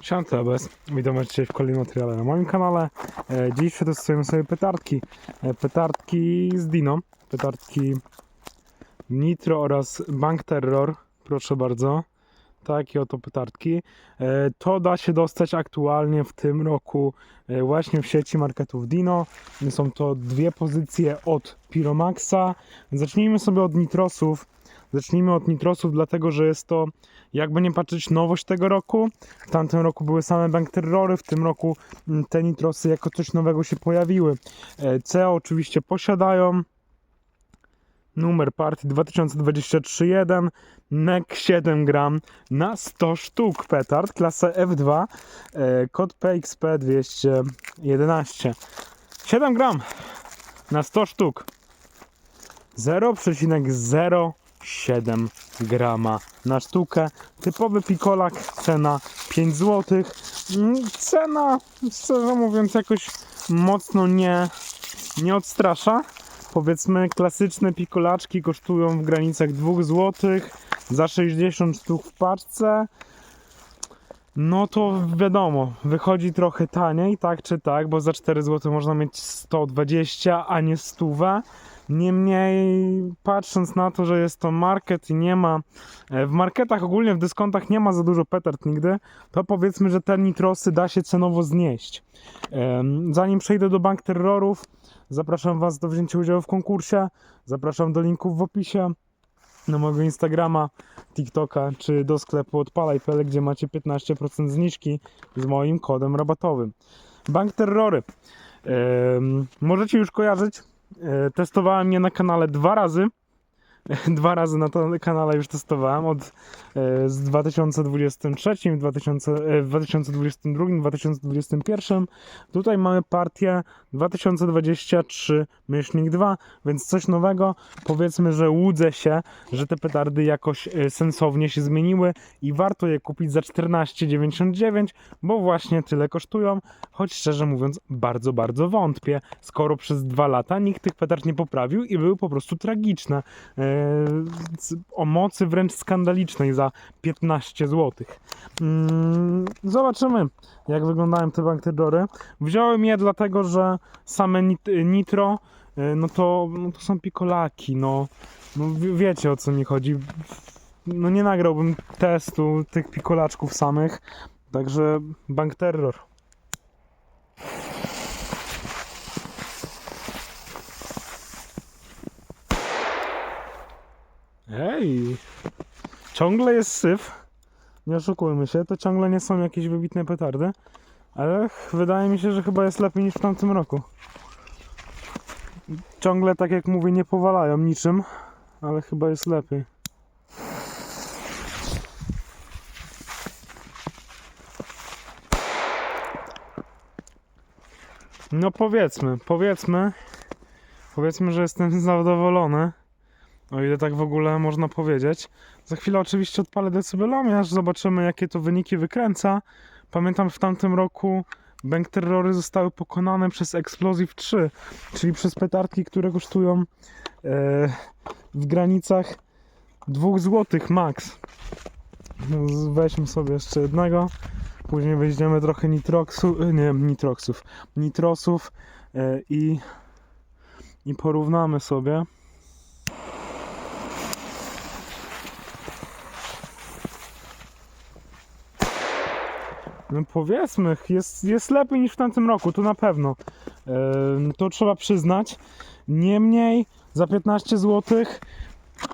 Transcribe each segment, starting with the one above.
Siema TBS, witam dzisiaj w kolejnym materiale na moim kanale. E, Dziś przetestujemy sobie petardki. E, Petardki z Dino, petardki Nitro oraz Bank Terror, proszę bardzo. Takie oto petardki. E, To da się dostać aktualnie w tym roku właśnie w sieci marketów Dino. Są to dwie pozycje od Piromaxa. Zacznijmy sobie od Nitrosów. Zacznijmy od Nitrosów, dlatego że jest to, jakby nie patrzeć, nowość tego roku. W tamtym roku były same bank terrory, w tym roku mm, te nitrosy jako coś nowego się pojawiły. E, CO oczywiście posiadają. Numer partii 2023-1, NEC 7 gram na 100 sztuk petard, klasa F2, e, kod PXP 211. 7 gram na 100 sztuk. 0,07 grama na sztukę. Typowy pikolak, cena 5 zł. Cena, szczerze mówiąc, jakoś mocno nie, nie odstrasza. Powiedzmy, klasyczne pikolaczki kosztują w granicach 2 zł za 60 sztuk w paczce. No to wiadomo, wychodzi trochę taniej, tak czy tak, bo za 4 zł można mieć 120, a nie 100. Niemniej, patrząc na to, że jest to market i nie ma, e, w marketach ogólnie w dyskontach nie ma za dużo petard nigdy, to powiedzmy, że te nitrosy da się cenowo znieść. Zanim przejdę do bank terrorów, zapraszam Was do wzięcia udziału w konkursie, zapraszam do linków w opisie, na mojego Instagrama, TikToka czy do sklepu odpalaj.pl, gdzie macie 15% zniżki z moim kodem rabatowym. Bank terrory. Możecie już kojarzyć. E, testowałem je na kanale dwa razy. Dwa razy na tym kanale już testowałem od e, z 2023, 2000, e, w 2022, 2021. Tutaj mamy partię 2023 myślnik 2, więc coś nowego. Powiedzmy, że łudzę się, że te petardy jakoś e, sensownie się zmieniły i warto je kupić za 14,99, bo właśnie tyle kosztują. Choć szczerze mówiąc, bardzo, bardzo wątpię, skoro przez dwa lata nikt tych petard nie poprawił i były po prostu tragiczne. O mocy wręcz skandalicznej za 15 zł. Mm, zobaczymy, jak wyglądają te bankterdory. Wziąłem je dlatego, że same nit- nitro, e, no to, no to są pikolaki, no, no wie- wiecie o co mi chodzi. No nie nagrałbym testu tych pikolaczków samych, także bank terror. Ej, ciągle jest syf. Nie oszukujmy się, to ciągle nie są jakieś wybitne petardy, ale wydaje mi się, że chyba jest lepiej niż w tamtym roku. Ciągle, tak jak mówię, nie powalają niczym, ale chyba jest lepiej. No powiedzmy, powiedzmy, powiedzmy, że jestem zadowolony. O ile tak w ogóle można powiedzieć. Za chwilę oczywiście odpalę decybelomiarz, zobaczymy jakie to wyniki wykręca. Pamiętam w tamtym roku bank terrory zostały pokonane przez Explosive 3, czyli przez petardki, które kosztują e, w granicach 2 zł max. No, Weźmy sobie jeszcze jednego. Później weźmiemy trochę nitroksu, e, nie nitroksów, nitrosów e, i, i porównamy sobie. No powiedzmy, jest, jest lepiej niż w tamtym roku, to na pewno. Ehm, to trzeba przyznać. Niemniej za 15 zł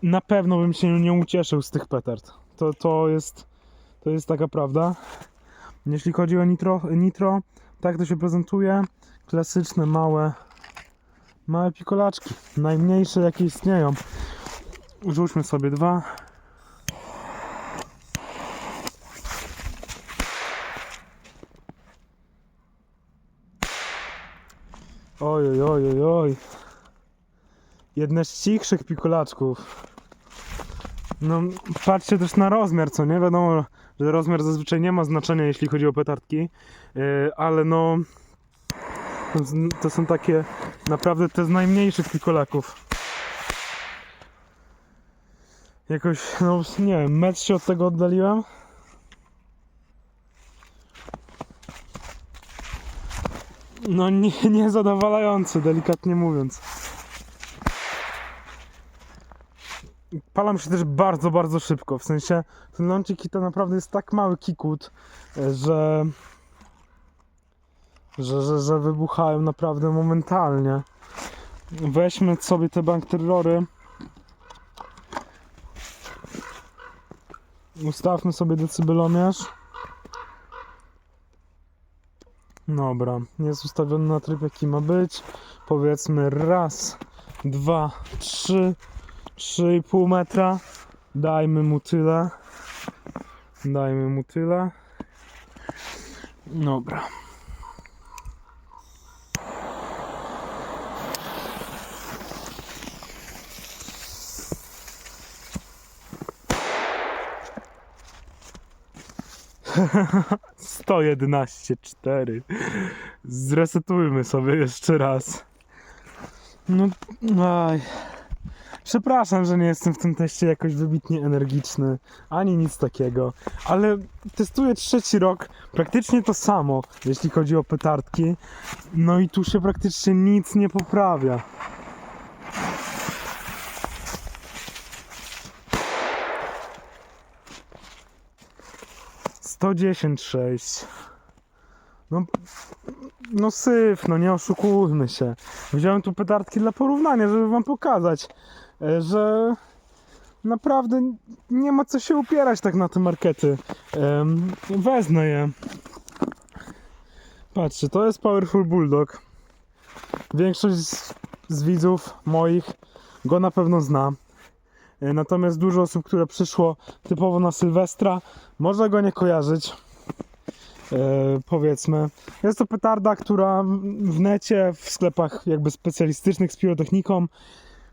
na pewno bym się nie ucieszył z tych petard. To, to, jest, to jest taka prawda. Jeśli chodzi o nitro, nitro, tak to się prezentuje. Klasyczne, małe, małe pikolaczki. Najmniejsze jakie istnieją. Rzućmy sobie dwa. Oj, oj, oj, oj, oj. Jedne z cichszych pikulaczków. No, patrzcie też na rozmiar, co nie? Wiadomo, że rozmiar zazwyczaj nie ma znaczenia, jeśli chodzi o petardki, yy, ale no... to są takie naprawdę te z najmniejszych pikulaków. Jakoś, no nie wiem, metr się od tego oddaliłem. No nie, niezadowalające, delikatnie mówiąc. Palam się też bardzo, bardzo szybko. W sensie ten lącik to naprawdę jest tak mały kikut, e, że, że, że, że wybuchają naprawdę momentalnie. Weźmy sobie te bank terrory. Ustawmy sobie decybelomierz. Dobra, jest ustawiony na tryb jaki ma być. Powiedzmy raz, dwa, trzy, trzy i pół metra. Dajmy mu tyle. Dajmy mu tyle. Dobra. Sto jedenaście cztery. Zresetujmy sobie jeszcze raz. No, aj. Przepraszam, że nie jestem w tym teście jakoś wybitnie energiczny, ani nic takiego, ale testuję trzeci rok, praktycznie to samo, jeśli chodzi o petardki, no i tu się praktycznie nic nie poprawia. Sto dziesięć sześć. No, no syf, no nie oszukujmy się. Wziąłem tu petardki dla porównania, żeby wam pokazać, e, że naprawdę nie ma co się upierać tak na te markety. Wezmę je. Patrzcie, to jest Powerful Bulldog. Większość z, z widzów moich go na pewno zna. E, Natomiast dużo osób, które przyszło typowo na Sylwestra, może go nie kojarzyć. E, powiedzmy. Jest to petarda, która w necie, w sklepach jakby specjalistycznych z pirotechniką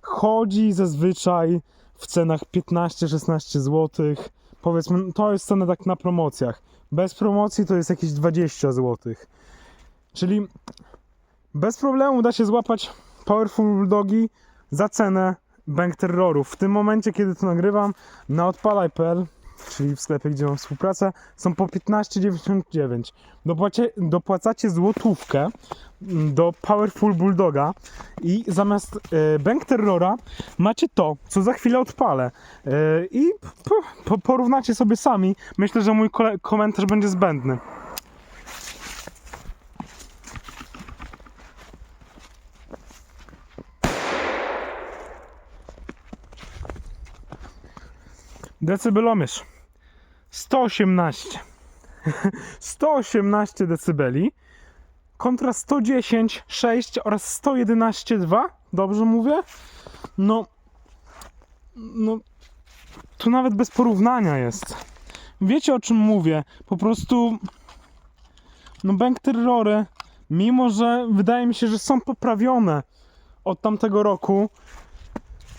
chodzi zazwyczaj w cenach 15-16 zł. Powiedzmy, to jest cena tak na promocjach. Bez promocji to jest jakieś 20 zł. Czyli bez problemu da się złapać Powerful Bulldogi za cenę Bank Terrorów. W tym momencie, kiedy to nagrywam, na odpalaj.pl, czyli w sklepie, gdzie mam współpracę, są po 15,99. Dopłacie, dopłacacie złotówkę mm, do Powerful Bulldoga i zamiast e, Bank Terrora macie to, co za chwilę odpalę. E, I po, po, porównacie sobie sami. Myślę, że mój komentarz będzie zbędny. Decybelomierz. 118 118 decybeli kontra 110, 6 oraz 111, 2 dobrze mówię? No no tu nawet bez porównania jest. Wiecie o czym mówię? Po prostu no Bank Terrory mimo, że wydaje mi się, że są poprawione od tamtego roku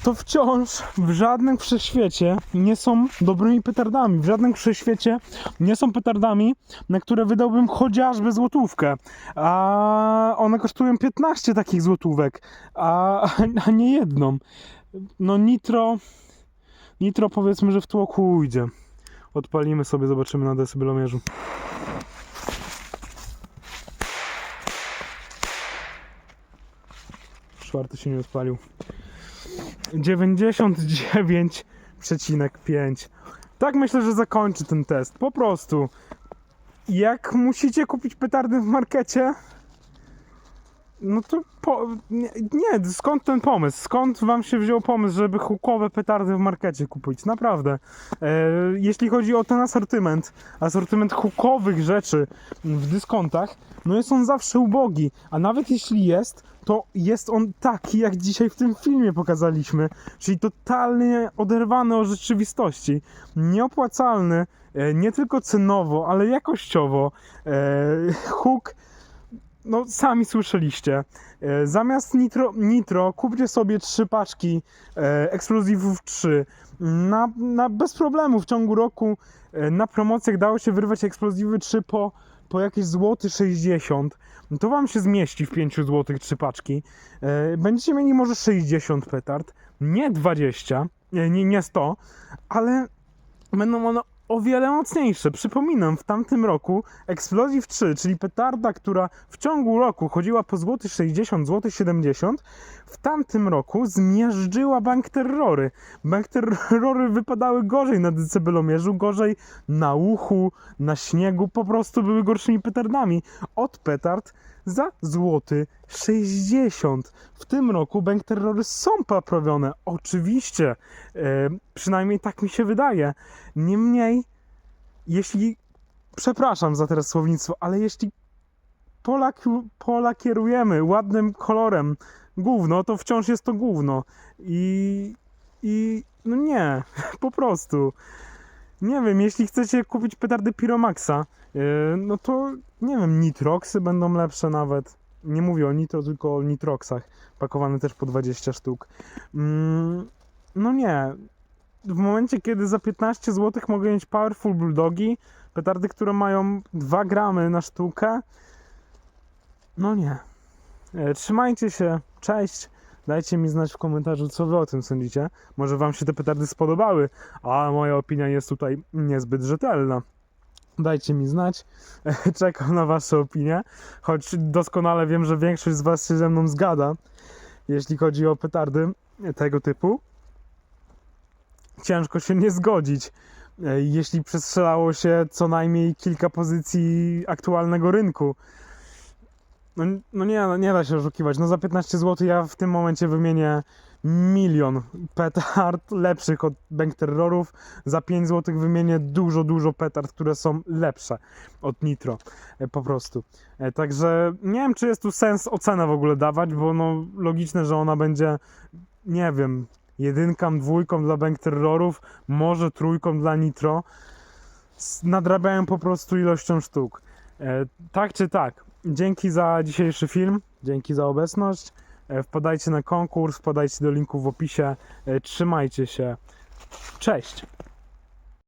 to wciąż w żadnym wszechświecie nie są dobrymi petardami. W żadnym wszechświecie nie są petardami, na które wydałbym chociażby złotówkę. A one kosztują 15 takich złotówek, a, a nie jedną. No nitro, nitro powiedzmy, że w tłoku ujdzie. Odpalimy sobie, zobaczymy na decybelomierzu. Czwarty się nie odpalił. 99,5. Tak myślę, że zakończy ten test. Po prostu. Jak musicie kupić petardy w markecie, no to po, nie, nie, skąd ten pomysł? Skąd wam się wziął pomysł, żeby hukowe petardy w markecie kupić? Naprawdę. E, jeśli chodzi o ten asortyment, asortyment hukowych rzeczy w dyskontach, no jest on zawsze ubogi, a nawet jeśli jest, to jest on taki, jak dzisiaj w tym filmie pokazaliśmy, czyli totalnie oderwany od rzeczywistości, nieopłacalny, e, nie tylko cenowo, ale jakościowo. E, Huk no sami słyszeliście. E, Zamiast nitro, nitro kupcie sobie trzy paczki e, eksplozywów 3. Na, na bez problemu w ciągu roku e, na promocjach dało się wyrwać eksplozywy 3 po, po jakieś złoty 60. No To wam się zmieści w 5 zł trzy paczki. E, Będziecie mieli może 60 petard, nie 20, nie, nie, nie 100, ale będą one o wiele mocniejsze. Przypominam, w tamtym roku Explosive 3, czyli petarda, która w ciągu roku chodziła po złoty 60, złoty 70, w tamtym roku zmiażdżyła bank terrory. Bank terrory wypadały gorzej na decybelomierzu, gorzej na uchu, na śniegu, po prostu były gorszymi petardami. Od petard za złoty 60. W tym roku bank terrory są poprawione, oczywiście. E, przynajmniej tak mi się wydaje. Niemniej, jeśli, przepraszam za teraz słownictwo, ale jeśli Polak, pola kierujemy ładnym kolorem gówno, to wciąż jest to gówno. I, i no nie, po prostu. Nie wiem, jeśli chcecie kupić petardy Piromaxa, yy, no to nie wiem, Nitroxy będą lepsze nawet. Nie mówię o Nitro, tylko o Nitroxach, pakowane też po 20 sztuk. Mm, no nie, w momencie, kiedy za 15 zł mogę mieć Powerful Bulldogi, petardy, które mają 2 gramy na sztukę, no nie. E, Trzymajcie się, cześć. Dajcie mi znać w komentarzu, co wy o tym sądzicie. Może wam się te petardy spodobały, a moja opinia jest tutaj niezbyt rzetelna. Dajcie mi znać. Czekam na wasze opinie, choć doskonale wiem, że większość z was się ze mną zgada, jeśli chodzi o petardy tego typu ciężko się nie zgodzić, e, jeśli przestrzelało się co najmniej kilka pozycji aktualnego rynku. No, no nie, no nie da się oszukiwać. No za 15 zł ja w tym momencie wymienię milion petard lepszych od bank terrorów. Za 5 zł wymienię dużo, dużo petard, które są lepsze od Nitro. E, Po prostu. E, Także nie wiem, czy jest tu sens ocenę w ogóle dawać, bo no logiczne, że ona będzie, nie wiem, jedynką, dwójką dla bank terrorów, może trójką dla Nitro. Nadrabiają po prostu ilością sztuk. E, tak czy tak, dzięki za dzisiejszy film, dzięki za obecność. E, wpadajcie na konkurs, wpadajcie do linku w opisie. E, trzymajcie się. Cześć!